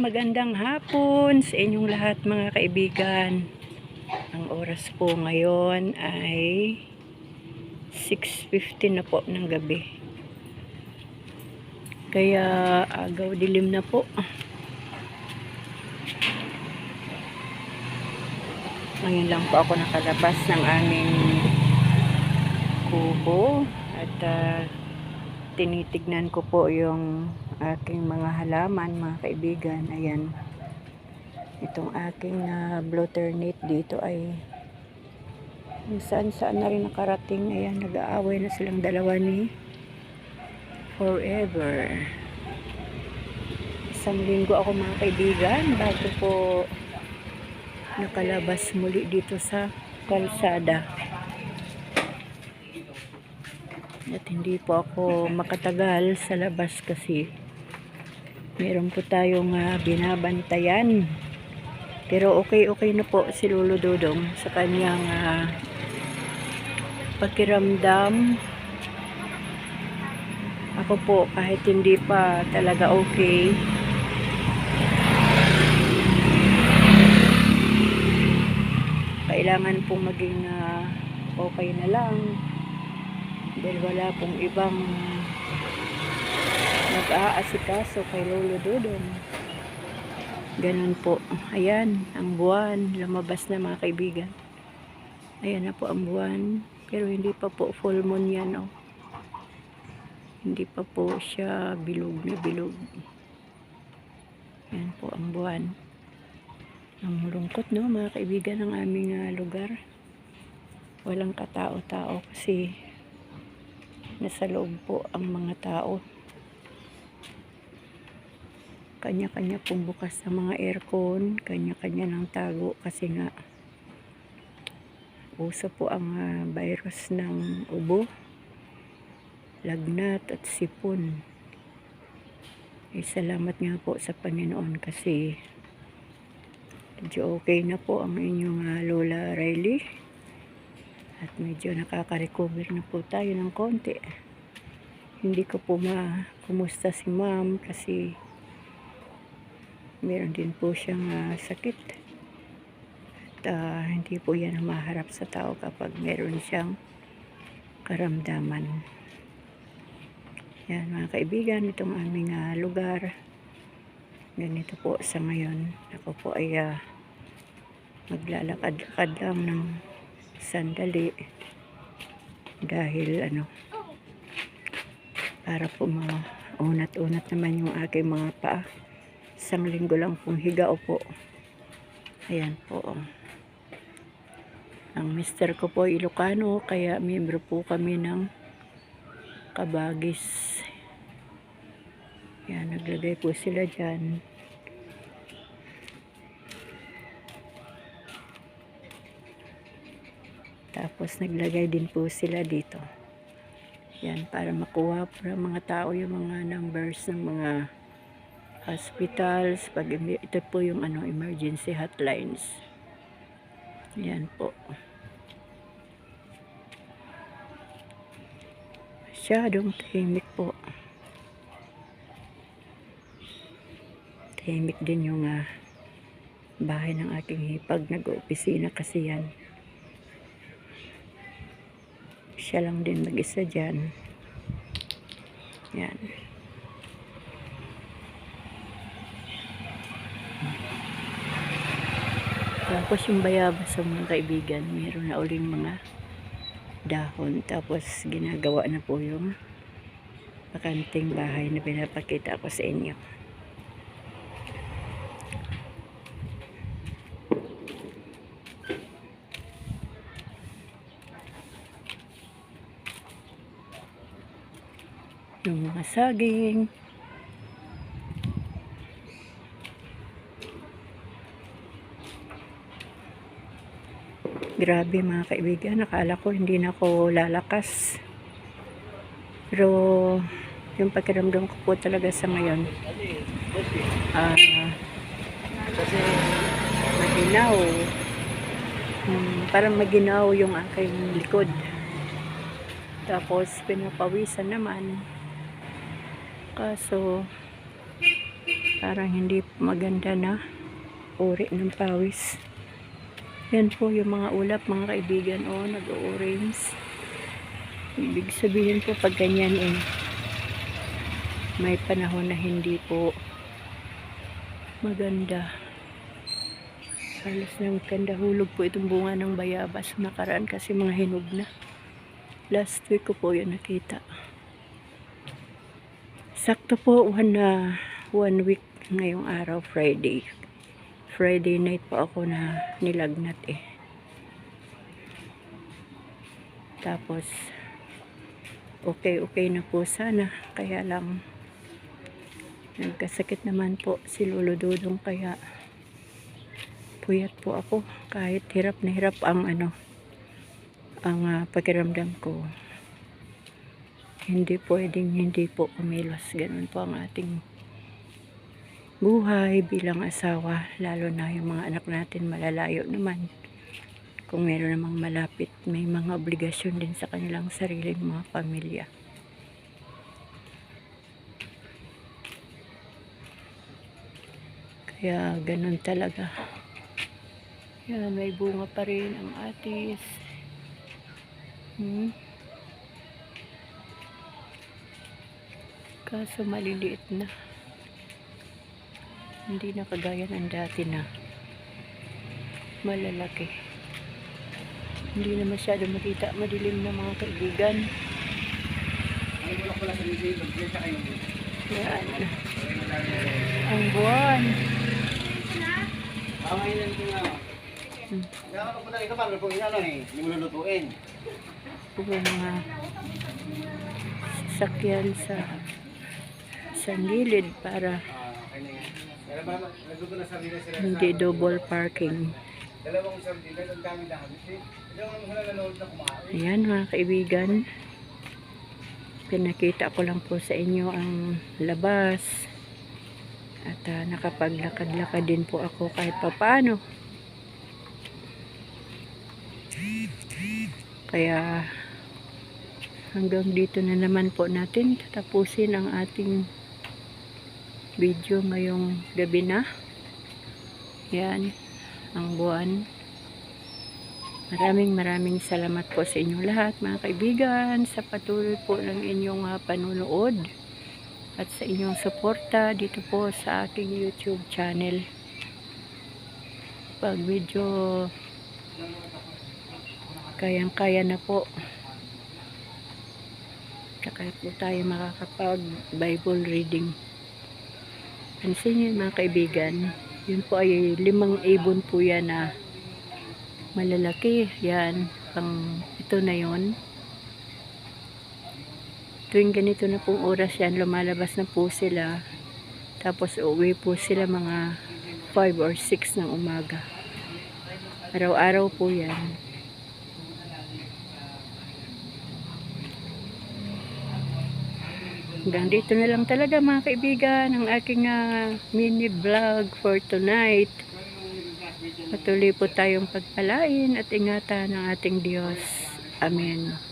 magandang hapon sa inyong lahat mga kaibigan. Ang oras po ngayon ay 6.50 na po ng gabi. Kaya agaw dilim na po. Ngayon lang po ako nakalabas ng aming kubo at ah, tinitignan ko po yung aking mga halaman, mga kaibigan. Ayan. Itong aking na blotter net dito ay saan saan na rin nakarating. Ayan, nag-aaway na silang dalawa ni Forever. Isang linggo ako mga kaibigan bago po nakalabas muli dito sa kalsada. At hindi po ako makatagal sa labas kasi meron po tayong ah, binabantayan. Pero okay-okay na po si Lolo Dodong sa kanyang ah, pakiramdam. Ako po kahit hindi pa talaga okay, kailangan pong maging ah, okay na lang dahil wala pong ibang nag-aasikaso kay Lolo Dodong. Ganun po. Ayan, ang buwan. Lumabas na mga kaibigan. Ayan na po ang buwan. Pero hindi pa po full moon yan, oh. Hindi pa po siya bilog na bilog. Ayan po ang buwan. Ang lungkot, no, mga kaibigan ng aming ah, lugar. Walang katao-tao kasi nasa loob po ang mga tao. Kanya-kanya pong bukas sa mga aircon, kanya-kanya ng tago kasi nga uso po ang ah, virus ng ubo, lagnat at sipon. Eh, salamat nga po sa Panginoon kasi medyo okay na po ang inyong ah, Lola Riley. At medyo nakaka-recover na po tayo ng konti. Hindi ko po ma kumusta si ma'am kasi meron din po siyang ah, sakit. At ah, hindi po yan maharap sa tao kapag meron siyang karamdaman. Yan mga kaibigan, itong aming ah, lugar. Ganito po sa ngayon. Ako po ay ah, maglalakad-lakad lang ng sandali dahil ano para po maunat-unat naman yung aking mga paa isang linggo lang pong higa po ayan po ang mister ko po Ilocano kaya miyembro po kami ng kabagis. Yan naglagay po sila dyan. Tapos naglagay din po sila dito. Yan, para makuha para mga tao yung mga numbers ng mga hospitals. Pag ito po yung ano, emergency hotlines. Yan po. Masyadong tahimik po. Tahimik din yung ah, bahay ng aking hipag. Nag-opisina kasi yan siya lang din mag-isa dyan. Yan. Tapos yung bayabas sa mga kaibigan, meron na uling mga dahon. Tapos ginagawa na po yung pakanting bahay na pinapakita ko sa inyo. yung mga saging. Grabe mga kaibigan, nakala ko hindi na ako lalakas. Pero yung pakiramdam ko po talaga sa ngayon, ah, maginaw. Hmm, parang maginaw yung aking likod. Tapos pinapawisan naman. Kaso Parang hindi maganda na uri ng pawis. Yan po yung mga ulap mga kaibigan. O, nag-orange. Ibig sabihin po pag ganyan eh, may panahon na hindi po maganda. Halos na maganda hulog po itong bunga ng bayabas nakaraan kasi mga hinog na. Last week ko po yun nakita. Sakto po one, na one week ngayong araw, Friday. Friday night po ako na nilagnat eh. Tapos, okay, okay na po sana. Kaya lang, nagkasakit naman po si Lolo Dudong kaya puyat po ako. Kahit hirap na hirap ang ano, ang ah, pakiramdam ko. Hindi pwedeng hindi po kumilos. Ganun po ang ating buhay bilang asawa. Lalo na yung mga anak natin malalayo naman. Kung meron namang malapit, may mga obligasyon din sa kanilang sariling mga pamilya. Kaya ganun talaga. Yan, may bunga pa rin ang atis. Hmm. Kaso maliliit na. Hindi na kagaya ng dati na malalaki. Hindi na masyado makita madilim na mga kaibigan. Yan. Ang buwan. Pangailan ko nga. Hmm. Kaya ako pala ikaw paano po inano eh, hindi mo lulutuin. Mga sasakyan sa isang gilid para hindi double parking. Ayan mga kaibigan. Pinakita ko lang po sa inyo ang labas. At ah, nakapaglakad-lakad din po ako kahit papaano. Kaya hanggang dito na naman po natin tatapusin ang ating video ngayong gabi na. Yan ang buwan. Maraming maraming salamat po sa inyong lahat mga kaibigan sa patuloy po ng inyong ah, panunood at sa inyong suporta dito po sa aking YouTube channel. Pag medyo kayang-kaya na po kaya po tayo makakapag Bible reading. Pansin niyo mga kaibigan, yun po ay limang ibon po yan na malalaki. Yan, pang ito na yon. Tuwing ganito na pong oras yan, lumalabas na po sila. Tapos uwi po sila mga 5 or 6 ng umaga. Araw-araw po yan. Hanggang dito na lang talaga mga kaibigan ang aking ah, mini vlog for tonight. Patuloy po tayong pagpalain at ingatan ng ating Diyos. Amen.